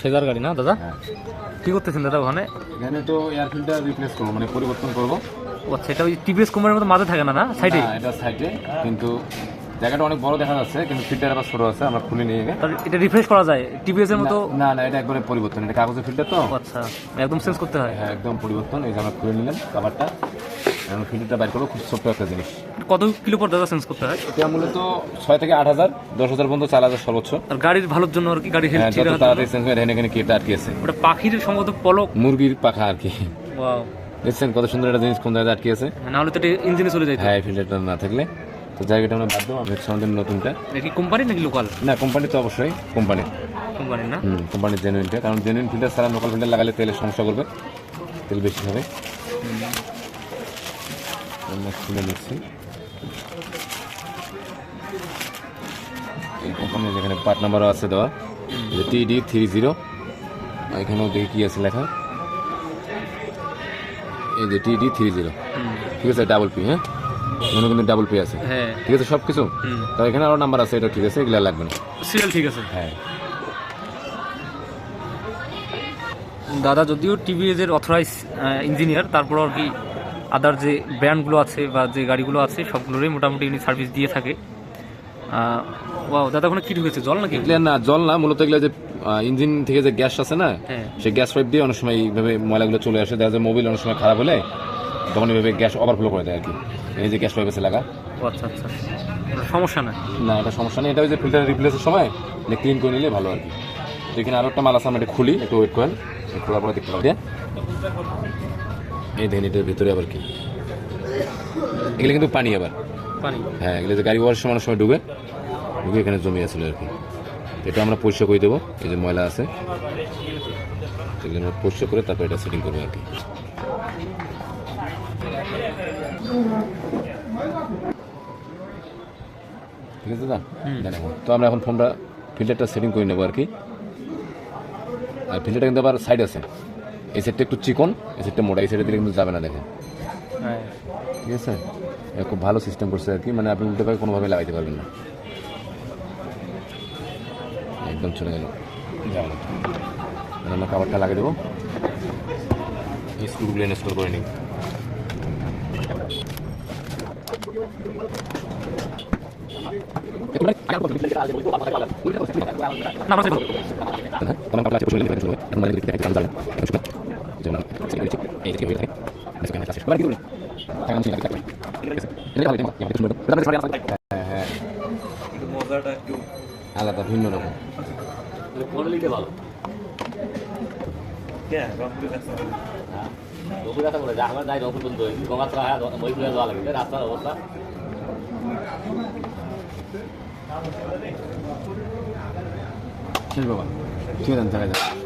Phasor গাড়ি না দাদা? হ্যাঁ। কি করতেছেন দাদা ওখানে? এখানে তো এয়ার ফিল্টার রিপ্লেস করব মানে পরিবর্তন করব। আচ্ছা এটা ওই টিভিএস কোম্পানির মতো মাঝে থাকে না না? সাইডে এটা সাইডে কিন্তু জায়গাটা অনেক বড় দেখা যাচ্ছে কিন্তু ফিল্টার আবার ছোট আছে আমরা খুলে নিয়ে এটা রিফ্রেশ করা যায় টিভিএস এর মতো? না না এটা একবারে পরিবর্তন এটা কাগজের ফিল্টার তো। আচ্ছা একদম চেঞ্জ করতে হয়। হ্যাঁ একদম পরিবর্তন এই যে আমরা খুলে নিলাম কাভারটা এখন ফিল্টারটা বাইর করব খুব ছোট্ট একটা জিনিস। কত কিলো পর দাদা চেঞ্জ করতে হয়? এটা মূলত ছয় থেকে আট হাজার দশ হাজার পর্যন্ত চার হাজার সর্বোচ্চ। আর গাড়ির ভালোর জন্য আর কি গাড়ি হ্যাঁ যত তাড়াতাড়ি চেঞ্জ করে এখানে কেটে আটকে আছে ওটা পাখির সম্ভবত পলক। মুরগির পাখা আর কি। ওয়াও দেখছেন কত সুন্দর একটা জিনিস কোন জায়গায় আটকে আছে না হলে তো এটা ইঞ্জিনে চলে যায় হ্যাঁ ফিল্টারটা না থাকলে। তো জায়গাটা আমরা বাদ দেবো আমরা আমাদের নতুনটা। এটা কি কোম্পানি নাকি লোকাল না কোম্পানি তো অবশ্যই কোম্পানি কোম্পানি না? হুম কোম্পানির জেনুইনটা কারণ জেনুইন ফিল্টার ছাড়া লোকাল ফিল্টার লাগালে তেলের সমস্যা করবে তেল বেশি হবে। আমরা খুলে এই কোম্পানির যেখানে পার্ট নাম্বারও আছে দেওয়া টি ডি থ্রি জিরো এখানেও দেখি কী আছে লেখা। এই যে টি ডি থ্রি জিরো ঠিক আছে ডাবল পি হ্যাঁ? এখানে কিন্তু ডাবল পি আছে। হ্যাঁ। ঠিক আছে সব কিছু। তো এখানে আরও নাম্বার আছে এটা ঠিক আছে এগুলো লাগবে না। সিরিয়াল ঠিক আছে। হ্যাঁ। দাদা যদিও টিভিএস এর অথরাইজ ইঞ্জিনিয়ার তারপর আর কি আদার যে ব্র্যান্ডগুলো আছে বা যে গাড়িগুলো আছে সবগুলোরই মোটামুটি উনি সার্ভিস দিয়ে থাকে। ও দাদা ওখানে কি ঢুকেছে? জল নাকি? এগুলো না জল না মূলত এগুলো যে ইঞ্জিন থেকে যে গ্যাস আছে না হ্যাঁ। সেই গ্যাস পাইপ দিয়ে অনেক সময় এইভাবে ময়লাগুলো চলে আসে। দেখা যায় মোবিল অনেক সময় খারাপ হলে তখন এইভাবে গ্যাস ওভারফ্লো করে দেয় আর কি। এই যে গ্যাস পাইপ আছে লাগা। আচ্ছা আচ্ছা। সমস্যা না? না এটা সমস্যা নেই। এটা ওই যে ফিল্টার রিপ্লেসের সময় ক্লিন করে নিলে ভালো আর কি। তো এখানে আরও একটা মাল আছে আমরা এটা খুলি একটু ওয়েট করেন। খোলার পরে দেখতে পাবেন এই দেখেন এটার ভিতরে আবার কি? এগুলো কিন্তু পানি আবার। পানি। হ্যাঁ এগুলো যে গাড়ি ওয়াশ সময় সময় ডুবে ডুবে এখানে জমি আসলে আর কি। এটা আমরা পরিষ্কার করে দেবো এই যে ময়লা আছে। এগুলো আমরা পরিষ্কার করে তারপর এটা সেটিং করব আর কি। ঠিক আছে দাদা? তো আমরা এখন ফোনটা ফিল্টারটা সেটিং করে নেব আর কি। আর ফিল্টারটা কিন্তু আবার সাইড আছে। এই সেটটা একটু চিকন এই সেটটা মোটা এই সাইডে দিলে কিন্তু যাবে না দেখেন। হ্যাঁ ঠিক আছে? খুব ভালো সিস্টেম করছে আর কি মানে আপনি উল্টে পারে কোনোভাবে লাগাইতে পারবেন না। একদম চলে গেল। না আমরা কাভারটা লাগিয়ে দেবো। স্ক্রুগুলো ইনস্টল করে নিই। না আমরা হ্যাঁ যেমন এই হয়ে থাকে আছে মানে কি হ্যাঁ হ্যাঁ। আলাদা ভিন্ন রকম। শেষ বাবা। ঠিক আছে দেখা